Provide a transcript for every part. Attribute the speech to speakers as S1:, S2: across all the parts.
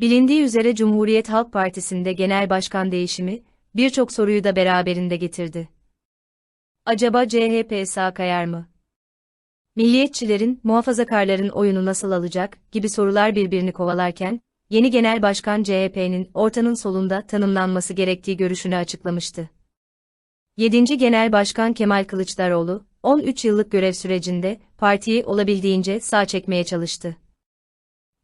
S1: Bilindiği üzere Cumhuriyet Halk Partisi'nde genel başkan değişimi, birçok soruyu da beraberinde getirdi. Acaba CHP sağ kayar mı? Milliyetçilerin, muhafazakarların oyunu nasıl alacak gibi sorular birbirini kovalarken, yeni genel başkan CHP'nin ortanın solunda tanımlanması gerektiği görüşünü açıklamıştı. 7. Genel Başkan Kemal Kılıçdaroğlu, 13 yıllık görev sürecinde partiyi olabildiğince sağ çekmeye çalıştı.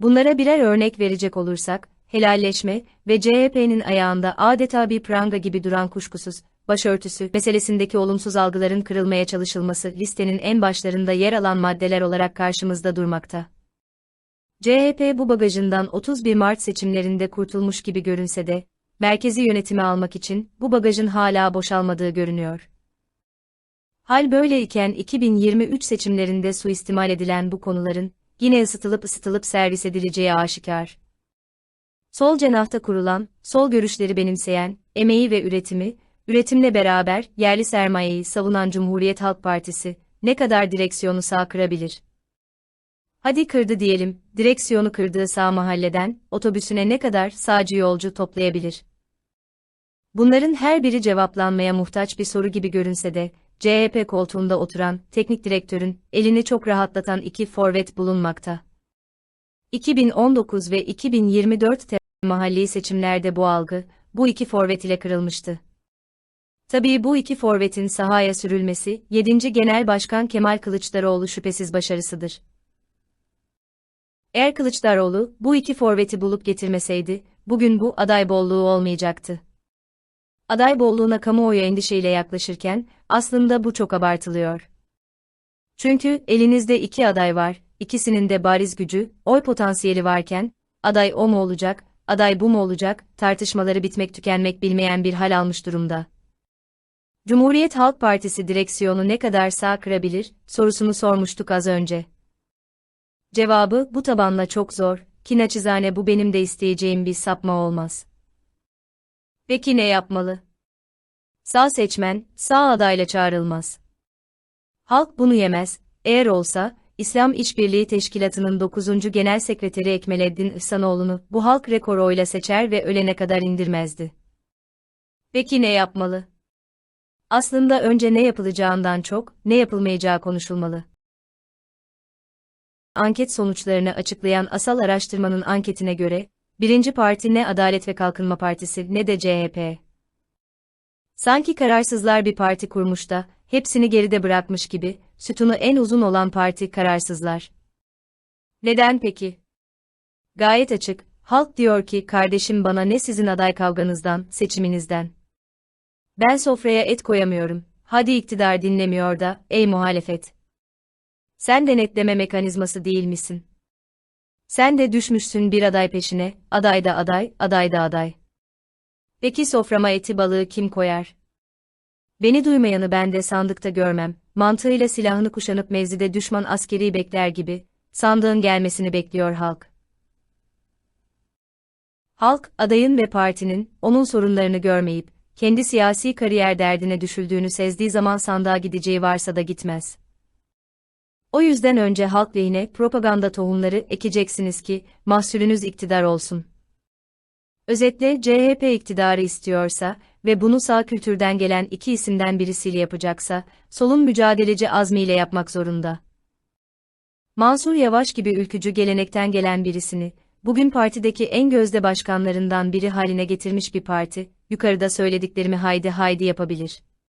S1: Bunlara birer örnek verecek olursak, helalleşme ve CHP'nin ayağında adeta bir pranga gibi duran kuşkusuz, başörtüsü meselesindeki olumsuz algıların kırılmaya çalışılması listenin en başlarında yer alan maddeler olarak karşımızda durmakta. CHP bu bagajından 31 Mart seçimlerinde kurtulmuş gibi görünse de, merkezi yönetimi almak için bu bagajın hala boşalmadığı görünüyor. Hal böyleyken 2023 seçimlerinde suistimal edilen bu konuların, yine ısıtılıp ısıtılıp servis edileceği aşikar. Sol cenahta kurulan, sol görüşleri benimseyen, emeği ve üretimi, üretimle beraber yerli sermayeyi savunan Cumhuriyet Halk Partisi, ne kadar direksiyonu sağ kırabilir? Hadi kırdı diyelim, direksiyonu kırdığı sağ mahalleden, otobüsüne ne kadar sağcı yolcu toplayabilir? Bunların her biri cevaplanmaya muhtaç bir soru gibi görünse de, CHP koltuğunda oturan teknik direktörün elini çok rahatlatan iki forvet bulunmakta. 2019 ve 2024 te- mahalli seçimlerde bu algı, bu iki forvet ile kırılmıştı. Tabii bu iki forvetin sahaya sürülmesi, 7. Genel Başkan Kemal Kılıçdaroğlu şüphesiz başarısıdır. Eğer Kılıçdaroğlu bu iki forveti bulup getirmeseydi, bugün bu aday bolluğu olmayacaktı. Aday bolluğuna kamuoyu endişeyle yaklaşırken, aslında bu çok abartılıyor. Çünkü elinizde iki aday var, ikisinin de bariz gücü, oy potansiyeli varken, aday o mu olacak, aday bu mu olacak, tartışmaları bitmek tükenmek bilmeyen bir hal almış durumda. Cumhuriyet Halk Partisi direksiyonu ne kadar sağ kırabilir, sorusunu sormuştuk az önce. Cevabı bu tabanla çok zor, ki naçizane bu benim de isteyeceğim bir sapma olmaz. Peki ne yapmalı? Sağ seçmen, sağ adayla çağrılmaz. Halk bunu yemez, eğer olsa, İslam İşbirliği Teşkilatı'nın 9. Genel Sekreteri Ekmeleddin İhsanoğlu'nu bu halk rekoru oyla seçer ve ölene kadar indirmezdi. Peki ne yapmalı? Aslında önce ne yapılacağından çok, ne yapılmayacağı konuşulmalı. Anket sonuçlarını açıklayan Asal Araştırma'nın anketine göre, birinci parti ne Adalet ve Kalkınma Partisi ne de CHP. Sanki kararsızlar bir parti kurmuş da, hepsini geride bırakmış gibi, sütunu en uzun olan parti kararsızlar. Neden peki? Gayet açık, halk diyor ki kardeşim bana ne sizin aday kavganızdan, seçiminizden. Ben sofraya et koyamıyorum, hadi iktidar dinlemiyor da, ey muhalefet. Sen denetleme mekanizması değil misin? Sen de düşmüşsün bir aday peşine, aday da aday, aday da aday. Peki soframa eti balığı kim koyar? Beni duymayanı ben de sandıkta görmem, mantığıyla silahını kuşanıp mevzide düşman askeri bekler gibi, sandığın gelmesini bekliyor halk. Halk, adayın ve partinin, onun sorunlarını görmeyip, kendi siyasi kariyer derdine düşüldüğünü sezdiği zaman sandığa gideceği varsa da gitmez. O yüzden önce halk lehine propaganda tohumları ekeceksiniz ki, mahsulünüz iktidar olsun. Özetle CHP iktidarı istiyorsa ve bunu sağ kültürden gelen iki isimden birisiyle yapacaksa, solun mücadeleci azmiyle yapmak zorunda. Mansur Yavaş gibi ülkücü gelenekten gelen birisini, bugün partideki en gözde başkanlarından biri haline getirmiş bir parti, yukarıda söylediklerimi haydi haydi yapabilir.